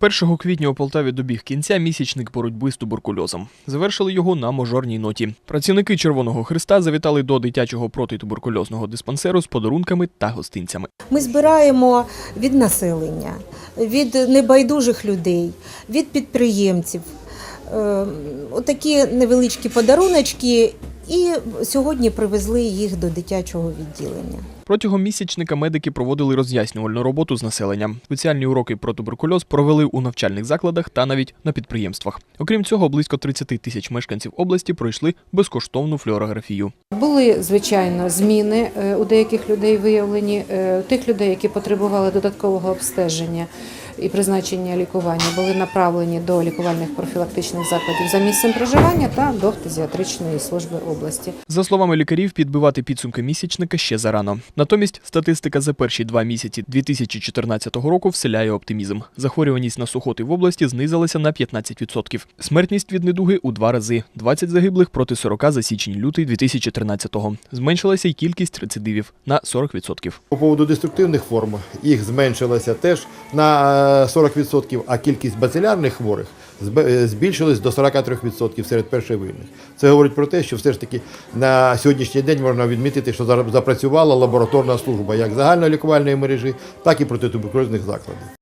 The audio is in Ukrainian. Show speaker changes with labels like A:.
A: 1 квітня у Полтаві добіг кінця місячник боротьби з туберкульозом. Завершили його на мажорній ноті. Працівники Червоного Христа завітали до дитячого протитуберкульозного диспансеру з подарунками та гостинцями.
B: Ми збираємо від населення, від небайдужих людей, від підприємців. Е, Отакі невеличкі подаруночки, і сьогодні привезли їх до дитячого відділення.
A: Протягом місячника медики проводили роз'яснювальну роботу з населенням. Спеціальні уроки про туберкульоз провели у навчальних закладах та навіть на підприємствах. Окрім цього, близько 30 тисяч мешканців області пройшли безкоштовну флюорографію.
C: Були звичайно зміни е, у деяких людей виявлені. Е, Тих людей, які потребували додаткового обстеження і призначення лікування, були направлені до лікувальних профілактичних закладів за місцем проживання та до фтизіатричної служби області.
A: За словами лікарів, підбивати підсумки місячника ще зарано. Натомість статистика за перші два місяці 2014 року вселяє оптимізм. Захворюваність на сухоти в області знизилася на 15%. Смертність від недуги у два рази 20 загиблих проти 40 за січень-лютий 2013-го. Зменшилася й кількість рецидивів на 40%.
D: По поводу деструктивних форм їх зменшилося теж на е, 40%, а кількість бацилярних хворих збільшилась до 43% серед першовильних. Це говорить про те, що все ж таки на сьогоднішній день можна відмітити, що запрацювала лабораторна служба як загальної лікувальної мережі, так і протитуберкульозних закладів.